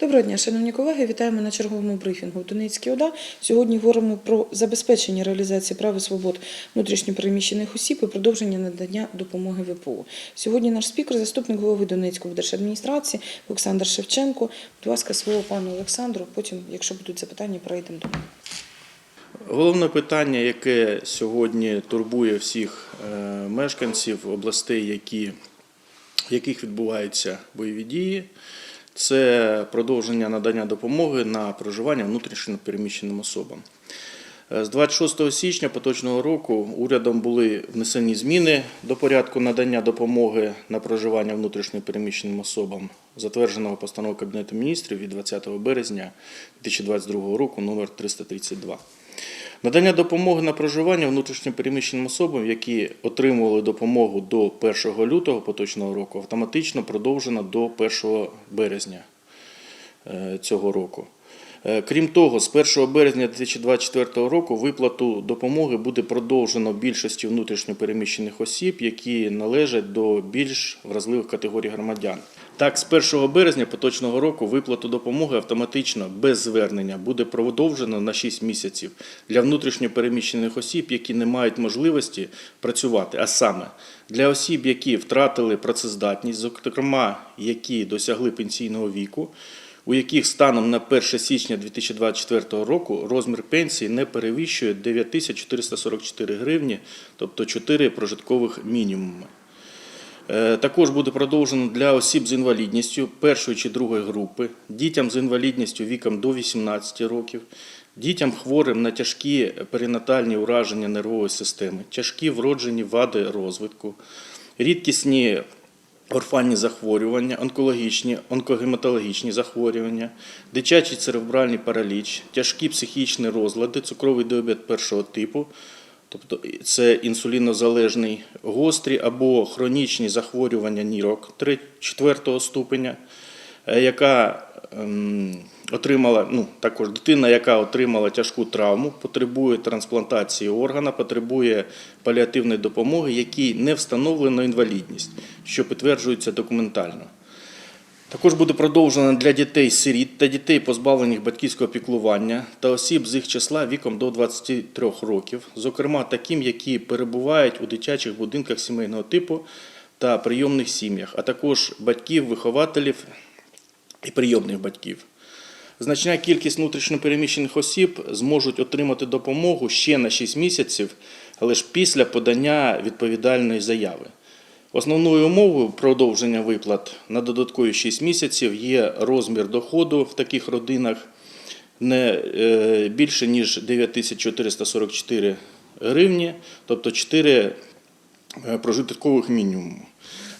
Доброго дня, шановні колеги. Вітаємо на черговому брифінгу Донецькій ОДА. Сьогодні говоримо про забезпечення реалізації прав і свобод внутрішньопереміщених осіб і продовження надання допомоги ВПО. Сьогодні наш спікер, заступник голови Донецької держадміністрації Олександр Шевченко. Будь ласка, слово пану Олександру. Потім, якщо будуть запитання, перейдемо до. Головне питання, яке сьогодні турбує всіх е, мешканців областей, які, в яких відбуваються бойові дії, це продовження надання допомоги на проживання внутрішньо переміщеним особам. Е, З 26 січня поточного року урядом були внесені зміни до порядку надання допомоги на проживання внутрішньо переміщеним особам, затвердженого постановою Кабінету міністрів від 20 березня 2022 року номер 332. Надання допомоги на проживання внутрішньо переміщеним особам, які отримували допомогу до 1 лютого поточного року, автоматично продовжено до 1 березня е, цього року. Е, Крім того, з 1 березня 2024 року виплату допомоги буде продовжено більшості внутрішньо переміщених осіб, які належать до більш вразливих категорій громадян. Так, з 1 березня поточного року виплату допомоги автоматично без звернення буде продовжено на 6 місяців для внутрішньо переміщених осіб, які не мають можливості працювати, а саме для осіб, які втратили працездатність, зокрема, які досягли пенсійного віку, у яких станом на 1 січня 2024 року розмір пенсії не перевищує 9444 гривні, тобто 4 прожиткових мінімуми. Е, Також буде продовжено для осіб з інвалідністю першої чи другої групи, дітям з інвалідністю віком до 18 років, дітям хворим на тяжкі перинатальні ураження нервової системи, тяжкі вроджені вади розвитку, рідкісні орфанні захворювання, онкологічні, онкогематологічні захворювання, дитячий церебральний параліч, тяжкі психічні розлади, цукровий діабет першого типу, тобто це інсулінозалежний, гострі або хронічні захворювання нірок 4 ступеня, е, яка отримала, ну, також дитина, яка отримала тяжку травму, потребує трансплантації органа, потребує паліативної допомоги, якій не встановлено інвалідність, що підтверджується документально. Також буде продовжено для дітей-сиріт та дітей, позбавлених батьківського піклування та осіб з їх числа віком до 23 років, зокрема таким, які перебувають у дитячих будинках сімейного типу та прийомних сім'ях, а також батьків, вихователів і прийомних батьків. Значна кількість внутрішньопереміщених осіб зможуть отримати допомогу ще на 6 місяців, але ж після подання відповідальної заяви. Основною умовою продовження виплат на додаткові 6 місяців є розмір доходу в таких родинах не е, більше ніж 9444 гривні, тобто 4 е, прожиткових мінімуму.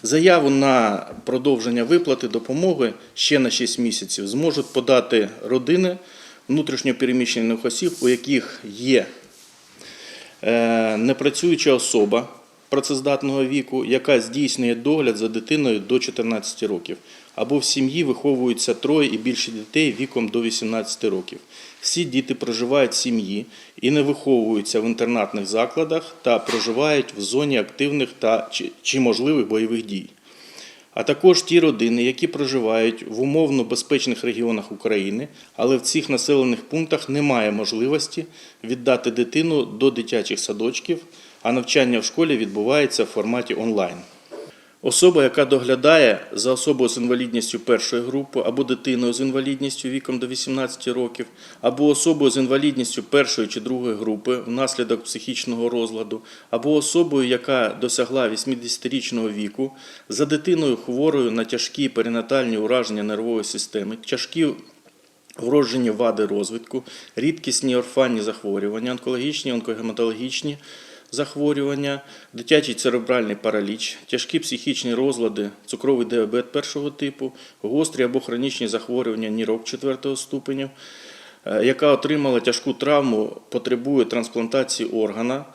Заяву на продовження виплати допомоги ще на 6 місяців зможуть подати родини внутрішньопереміщених осіб, у яких є е, непрацююча особа працездатного віку, яка здійснює догляд за дитиною до 14 років, або в сім'ї виховуються троє і більше дітей віком до 18 років. Всі діти проживають в сім'ї і не виховуються в інтернатних закладах та проживають в зоні активних та чи, можливих бойових дій. А також ті родини, які проживають в умовно безпечних регіонах України, але в цих населених пунктах немає можливості віддати дитину до дитячих садочків, а навчання в школі відбувається в форматі онлайн. Особа, яка доглядає за особою з інвалідністю першої групи, або дитиною з інвалідністю віком до 18 років, або особою з інвалідністю першої чи другої групи внаслідок психічного розладу, або особою, яка досягла 80-річного віку, за дитиною хворою на тяжкі перинатальні ураження нервової системи, тяжкі вроджені вади розвитку, рідкісні орфанні захворювання, онкологічні, онкогематологічні захворювання, дитячий церебральний параліч, тяжкі психічні розлади, цукровий діабет першого типу, гострі або хронічні захворювання нірок 4 ступеня, е, яка отримала тяжку травму, потребує трансплантації органа,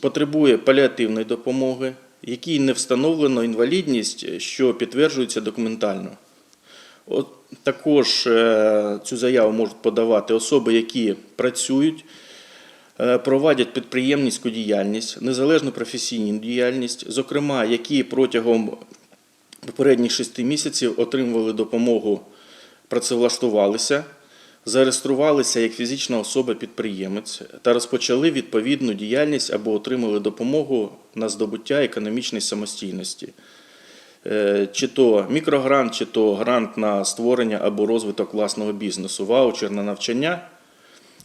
потребує паліативної допомоги, якій не встановлено інвалідність, що підтверджується документально. От також е, цю заяву можуть подавати особи, які працюють, проводять підприємницьку діяльність, незалежну професійну діяльність, зокрема, які протягом попередніх шести місяців отримували допомогу працевлаштувалися, зареєструвалися як фізична особа-підприємець та розпочали відповідну діяльність або отримали допомогу на здобуття економічної самостійності. Е, Чи то мікрогрант, чи то грант на створення або розвиток власного бізнесу, ваучер на навчання.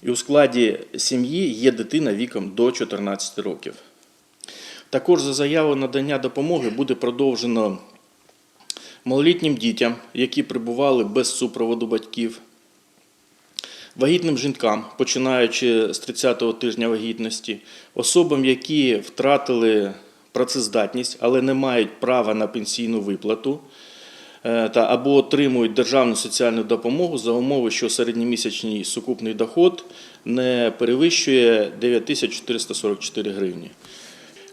І у складі сім'ї є дитина віком до 14 років. Також за заяву надання допомоги буде продовжено малолітнім дітям, які прибували без супроводу батьків, вагітним жінкам, починаючи з 30-го тижня вагітності, особам, які втратили працездатність, але не мають права на пенсійну виплату. Е, Та або отримують державну соціальну допомогу за умови, що середньомісячний сукупний доход не перевищує 9444 гривні.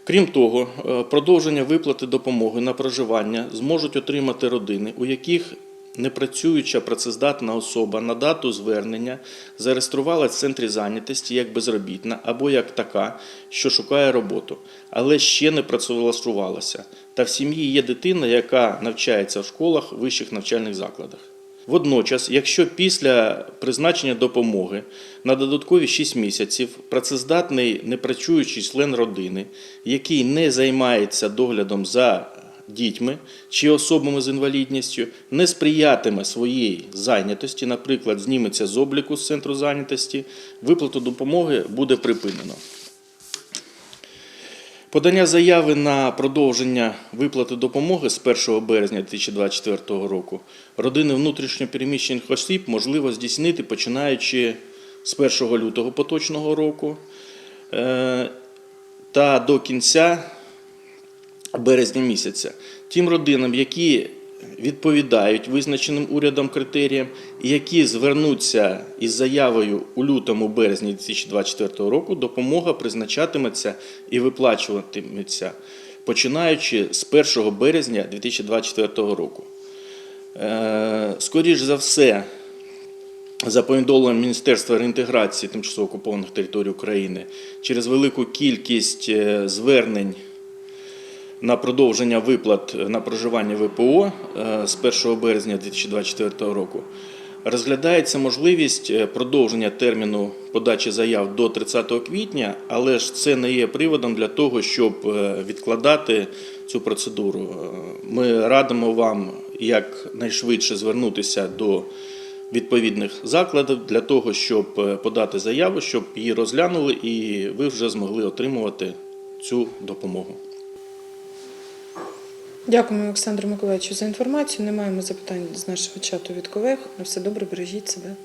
Крім того, е, продовження виплати допомоги на проживання зможуть отримати родини, у яких непрацююча працездатна особа на дату звернення зареєструвалась в центрі зайнятості як безробітна або як така, що шукає роботу, але ще не працевлаштувалася. Та в сім'ї є дитина, яка навчається в школах, вищих навчальних закладах. Водночас, якщо після призначення допомоги на додаткові 6 місяців працездатний непрацюючий член родини, який не займається доглядом за дітьми чи особами з інвалідністю, не сприятиме своїй зайнятості, наприклад, зніметься з обліку з центру зайнятості, виплату допомоги буде припинено. Подання заяви на продовження виплати допомоги з 1 березня 2024 року родини внутрішньопереміщених осіб можливо здійснити починаючи з 1 лютого поточного року е, та до кінця березня місяця. Тим родинам, які відповідають визначеним урядом критеріям і які звернуться із заявою у лютому березні 2024 року, допомога призначатиметься і виплачуватиметься починаючи з 1 березня 2024 року. Е, Скоріш за все, за повідомленням Міністерства реінтеграції тимчасово окупованих територій України, через велику кількість е, звернень на продовження виплат на проживання ВПО е, з 1 березня 2024 року розглядається можливість е, продовження терміну подачі заяв до 30 квітня, але ж це не є приводом для того, щоб е, відкладати цю процедуру. Е, Ми радимо вам якнайшвидше звернутися до відповідних закладів для того, щоб е, подати заяву, щоб її розглянули і ви вже змогли отримувати цю допомогу. Дякуємо, Олександру Миколаївичу, за інформацію. Не маємо запитань з нашого чату від колег. На все добре, бережіть себе.